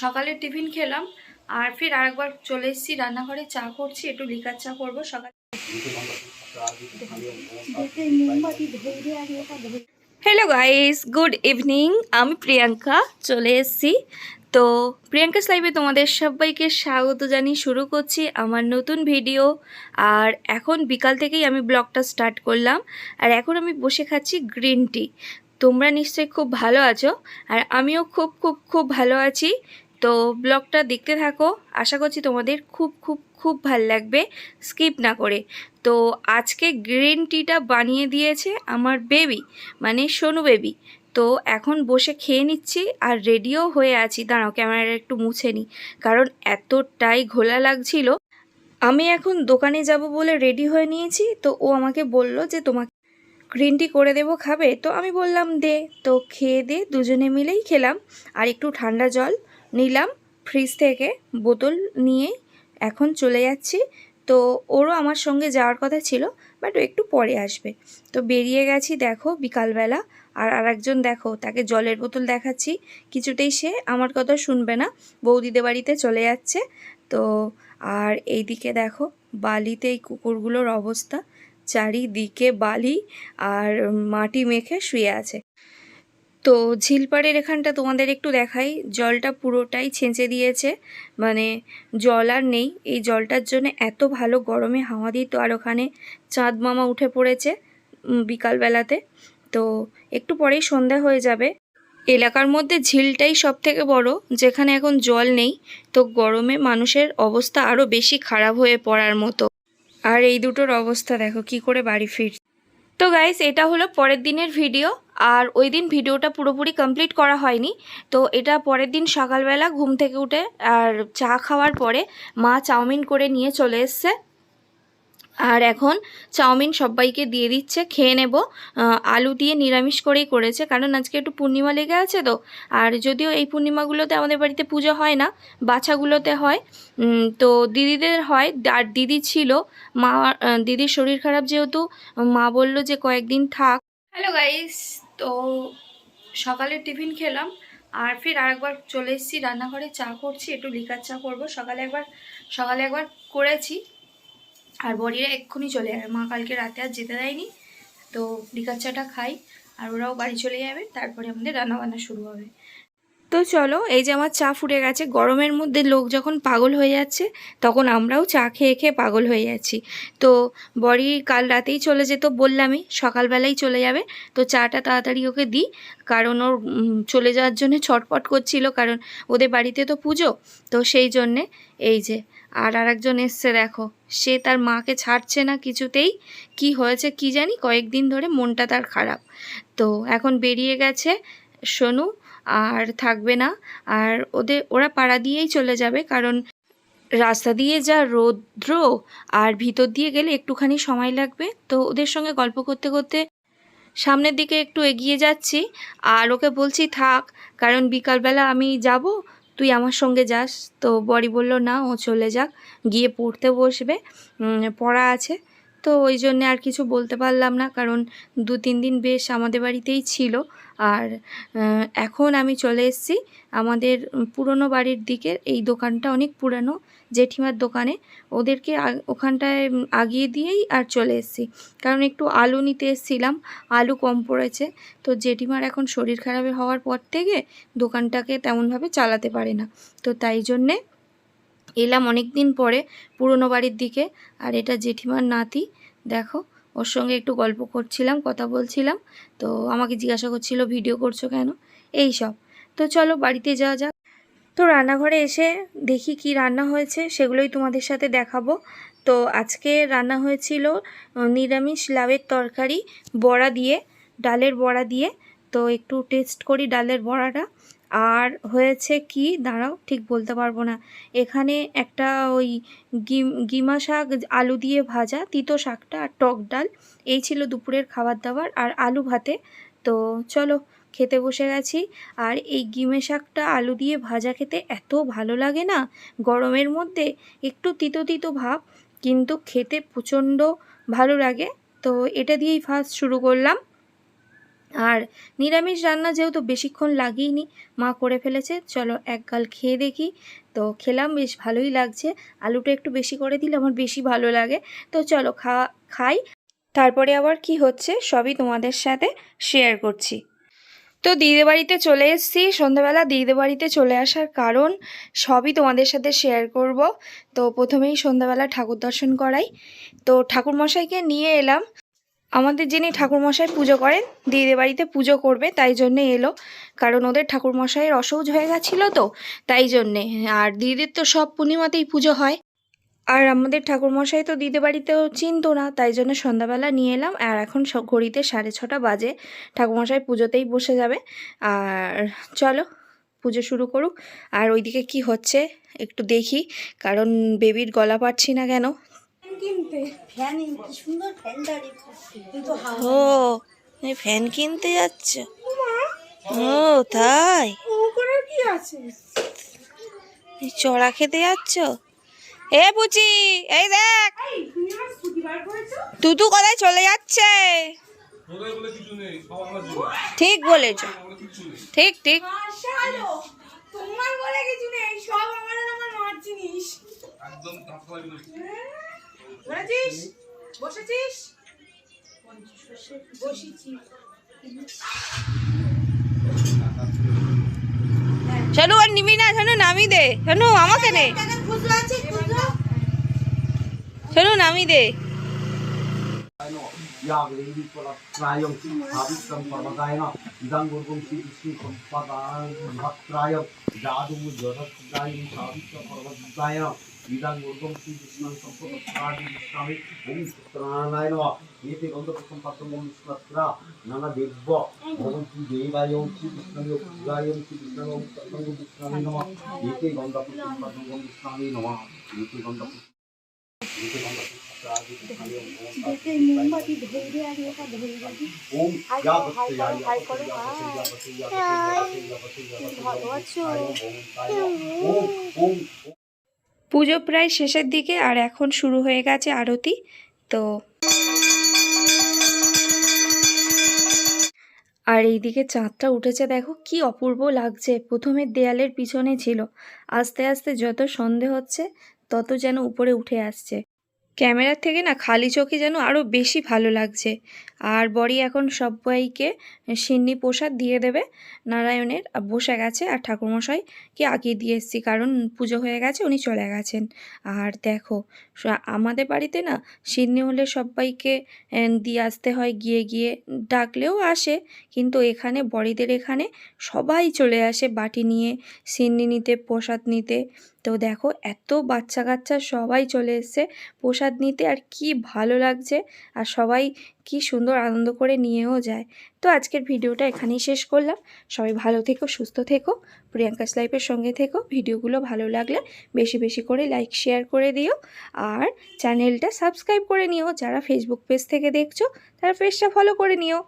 সকালে টিফিন খেলাম, আর ফির আরেকবার চলে এসেছি রান্নাঘরে, চা করছি, একটু লিকার চা করব, সকালে হ্যালো গাইস গুড ইভিনিং আমি প্রিয়াঙ্কা, চলে এসেছি। তো প্রিয়াঙ্কাস লাইভে তোমাদের সবাইকে স্বাগত জানিয়ে শুরু করছি আমার নতুন ভিডিও আর এখন বিকাল থেকেই আমি ব্লগটা স্টার্ট করলাম। আর এখন আমি বসে খাচ্ছি গ্রিন টি তোমরা নিশ্চয়ই খুব ভালো আছো, আর আমিও খুব খুব খুব ভালো আছি। তো ব্লগটা দেখতে থাকো। আশা করছি তোমাদের খুব খুব খুব ভালো লাগবে। স্কিপ না করে। তো আজকে গ্রিন টিটা বানিয়ে দিয়েছে আমার বেবি মানে সোনু বেবি। তো এখন বসে খেয়ে নিচ্ছি আর রেডিও হয়ে আছি। দাঁড়াও, ক্যামেরাটা একটু মুছে নিই কারণ এতটাই ঘোলা লাগছিল। আমি এখন দোকানে যাব বলে রেডি হয়ে নিয়েছি। তো ও আমাকে বলল যে তোমাকে গ্রিন টি করে দেবো, খাবে? তো আমি বললাম দে। তো খেয়ে দে, দুজনে মিলেই খেলাম। আর একটু ঠান্ডা জল নিলাম ফ্রিজ থেকে বোতল নিয়ে এখন চলে যাচ্ছি। তো ওরও আমার সঙ্গে যাওয়ার কথা ছিল বাট একটু পরে আসবে। তো বেরিয়ে গেছি দেখো বিকালবেলা, আর আরেকজন দেখো, তাকে জলের বোতল দেখাচ্ছি। কিছুতেই সে আমার কথা শুনবে না, বৌদিদের বাড়িতে চলে যাচ্ছে। তো আর এইদিকে দেখো বালিতে এই কুকুরগুলোর অবস্থা, চারিদিকে বালি আর মাটি মেখে শুয়ে আছে। তো ঝিলপাড়ের এখানটা তোমাদের একটু দেখাই। জলটা পুরোটাই ছেঁচে দিয়েছে। মানে জল আর নেই। এই জলটার জন্য এত ভালো গরমে হাওয়া দিত। আর ওখানে চাঁদ মামা উঠে পড়েছে বিকালবেলাতে। তো একটু পরেই সন্ধ্যা হয়ে যাবে। এলাকার মধ্যে ঝিলটাই সব থেকে বড়, যেখানে এখন জল নেই। তো গরমে মানুষের অবস্থা আরও বেশি খারাপ হয়ে পড়ার মতো। আর এই দুটোর অবস্থা দেখো, কি করে বাড়ি ফির তো গাইস এটা হলো পরের দিনের ভিডিও আর ওই দিন ভিডিওটা পুরোপুরি কমপ্লিট করা হয়নি। তো এটা পরের দিন সকালবেলা ঘুম থেকে উঠে আর চা খাওয়ার পরে মা চাউমিন করে নিয়ে চলে এসছে। আর এখন চাউমিন সবাইকে দিয়ে দিচ্ছে, খেয়ে নেব। আলু দিয়ে নিরামিষ করেই করেছে, কারণ আজকে একটু পূর্ণিমা লেগে আছে তো। আর যদিও এই পূর্ণিমাগুলোতে আমাদের বাড়িতে পুজো হয় না, বাছাগুলোতে হয়। তো দিদিদের হয়, আর দিদি ছিল। মা দিদির শরীর খারাপ যেহেতু, মা বলল যে কয়েকদিন থাক। হ্যালো গাইস তো সকালে টিফিন খেলাম আর ফির আরেকবার চলে এসেছি রান্নাঘরে, চা করছি, একটু লিকার চা করব। সকালে একবার সকালে একবার করেছি আর বড়িরা এক্ষুনি চলে যাবে। মা কালকে রাতে আর যেতে দেয়নি, তো লিকার চাটা খাই আর ওরাও বাড়ি চলে যাবে, তারপরে আমাদের রান্নাবান্না শুরু হবে। তো চলো, এই যে আমার চা ফুটে গেছে। গরমের মধ্যে লোক যখন পাগল হয়ে যাচ্ছে, তখন আমরাও চা খেয়ে খেয়ে পাগল হয়ে যাচ্ছি। তো বড়ি কাল রাতেই চলে যেত বললামই, সকালবেলাই চলে যাবে। তো চাটা তাড়াতাড়ি ওকে দিই, কারণ ওর চলে যাওয়ার জন্য ছটপট করছিল, কারণ ওদের বাড়িতে তো পুজো। তো সেই জন্যে এই যে, আর আরেকজন এসছে, দেখো। সে তার মাকে ছাড়ছে না কিছুতেই। কি হয়েছে কি জানি, কয়েকদিন ধরে মনটা তার খারাপ। তো এখন বেরিয়ে গেছে সোনু। আর থাকবে না। আর ওদের, ওরা পাড়া দিয়েই চলে যাবে, কারণ রাস্তা দিয়ে যা রৌদ্র আর ভিতর দিয়ে গেলে একটুখানি সময় লাগবে। তো ওদের সঙ্গে গল্প করতে করতে সামনের দিকে একটু এগিয়ে যাচ্ছি। আর ওকে বলছি, থাক, কারণ বিকালবেলা আমি যাব, তুই আমার সঙ্গে যাস। তো বড়ি বলল, না, ও চলে যাক। গিয়ে পড়তে বসবে। পড়া আছে। তো ওই জন্যে আর কিছু বলতে পারলাম না, কারণ দু তিন দিন বেশ আমাদের বাড়িতেই ছিল। আর এখন আমি চলে এসেছি আমাদের পুরনো বাড়ির দিকে। এই দোকানটা অনেক পুরানো জেঠিমার দোকানে। ওদেরকে ওখানটায় আগিয়ে দিয়েই আর চলে এসেছি। কারণ একটু আলু নিতে এসেছিলাম, আলু কম পড়েছে। তো জেঠিমার এখন শরীর খারাপ হওয়ার পর থেকে দোকানটাকে তেমনভাবে চালাতে পারে না। তো তাই জন্যে এলাম অনেক দিন পরে পুরনো বাড়ির দিকে। আর এটা জেঠিমার নাতি। দেখো, ওর সঙ্গে একটু গল্প করছিলাম, কথা বলছিলাম। তো আমাকে জিজ্ঞাসা করছিল, ভিডিও করছ কেন? এই সব। তো চলো, বাড়িতে যাওয়া যাক। তো রান্নাঘরে এসে দেখি কি রান্না হয়েছে, সেগুলোই তোমাদের সাথে দেখাবো। তো আজকে রান্না হয়েছিল নিরামিষ লাভের তরকারি, বড়া দিয়ে, ডালের বড়া দিয়ে। তো একটু টেস্ট করি ডালের বড়াটা। আর হয়েছে কি? দাঁড়াও, ঠিক বলতে পারব না। এখানে একটা ওই গিম শাক, আলু দিয়ে ভাজা, তিতো শাকটা আর টক ডাল। এই ছিল দুপুরের খাবার দাবার আর আলু ভাতে। তো চলো, খেতে বসে গেছি। আর এই গিমে শাকটা, আলু দিয়ে ভাজা খেতে এত ভালো লাগে না? গরমের মধ্যে একটু তিতো তিতো ভাব, কিন্তু খেতে প্রচণ্ড ভালো লাগে। তো এটা দিয়েই ফার্স্ট শুরু করলাম। আর নিরামিষ রান্না যেহেতু বেশিক্ষণ লাগিয়েনি মা করে ফেলেছে, চলো এক গাল খেয়ে দেখি। তো খেলাম, বেশ ভালোই লাগছে। আলুটা একটু বেশি করে দিলে আমার বেশি ভালো লাগে। তো চলো খা খাই। তারপরে আবার কি হচ্ছে সবই তোমাদের সাথে শেয়ার করছি। তো দিদিদের বাড়িতে চলে এসেছি। সন্ধ্যাবেলা দিদিদের বাড়িতে চলে আসার কারণ সবই তোমাদের সাথে শেয়ার করব। তো প্রথমেই সন্ধ্যাবেলা ঠাকুর দর্শন করাই। তো ঠাকুরমশাইকে নিয়ে এলাম। আমাদের যিনি ঠাকুরমশাই পুজো করেন দিদি বাড়িতে পুজো করবে, তাই জন্যে এলো। কারণ ওদের ঠাকুরমশাইয়ের অসৌজ হয়ে গেছিল তো, তাই জন্যে। আর দিদির তো সব পূর্ণিমাতেই পুজো হয়। আর আমাদের ঠাকুরমশাই তো দিদি বাড়িতেও চিনতো না, তাই জন্য সন্ধ্যাবেলা নিয়ে এলাম। আর এখন ঘড়িতে সাড়ে ছটা বাজে। ঠাকুরমশাই পুজোতেই বসে যাবে। আর চলো, পুজো শুরু করুক। আর ওইদিকে কি হচ্ছে, একটু দেখি। কারণ বেবির গলা পাচ্ছি না কেন। কিনতে? ফ্যান কি সুন্দর ফ্যান কিন্তু ও তুমি ফ্যান কিনতে যাচ্ছ? ও তাই? ও করার কি আছে? চড়া খেতে যাচ্ছ? এ পুচি এই দেখ। তুতু কোথায় চলে যাচ্ছে? ঠিক বলেছ। ঠিক ঠিক। তোমার বলে কিছু নেই সব আমার আমার মার জিনিস। বসেছিস? বসেছিস? বসেছি। শোনো আর নিবি না শোনো নামি দে। শোনো আমাকে নে। শোনো নামি দে। శ్రీరాంగుర్గం శ్రీ కృష్ణ సంపద శ్రీ ఓం సత్యనారాయణ ఏతి గంధపుష్పం పత్రం స్వత్ర నన దివ్వ ఓం శ్రీ దేవాయ ఓం శ్రీ కృష్ణాయ పురాయ ఓం శ్రీ కృష్ణ ఓం సత్సంగ కృష్ణాయ నమ ఏతి గంధపుష్పం పత్రం కృష్ణాయ నమ ఏతి గంధపుష్పం ఓం পুজো প্রায় শেষের দিকে আর এখন শুরু হয়ে গেছে আরতি, তো আর এই দিকে চাঁদটা উঠেছে, দেখো কি অপূর্ব লাগছে। প্রথমে দেয়ালের পিছনে ছিল, আস্তে আস্তে যত সন্ধে হচ্ছে, তত যেন উপরে উঠে আসছে। ক্যামেরার থেকে না খালি চোখে যেন আরও বেশি ভালো লাগছে। আর বড়ি এখন সবাইকে সিন্নি প্রসাদ দিয়ে দেবে। নারায়ণের বসে গেছে আর ঠাকুরমশাইকে আগিয়ে দিয়ে এসেছি, কারণ পুজো হয়ে গেছে, উনি চলে গেছেন। আর দেখো আমাদের বাড়িতে না সিন্নি হলে সবাইকে দিয়ে আসতে হয়, গিয়ে গিয়ে ডাকলেও আসে। কিন্তু এখানে, বড়িদের এখানে সবাই চলে আসে বাটি নিয়ে, সিন্নি নিতে, প্রসাদ নিতে। তো দেখো, এত বাচ্চা কাচ্চা সবাই চলে এসছে প্রসাদ নিতে আর কি ভালো লাগছে আর সবাই কি সুন্দর আনন্দ করে নিয়েও যায়। তো আজকের ভিডিওটা এখানেই শেষ করলাম। সবাই ভালো থেকো, সুস্থ থেকো, প্রিয়াঙ্কাস লাইফের সঙ্গে থেকো। ভিডিওগুলো ভালো লাগলে বেশি বেশি করে লাইক, শেয়ার করে দিও আর চ্যানেলটা সাবস্ক্রাইব করে নিও। যারা ফেসবুক পেজ থেকে দেখছ, তারা পেজটা ফলো করে নিও।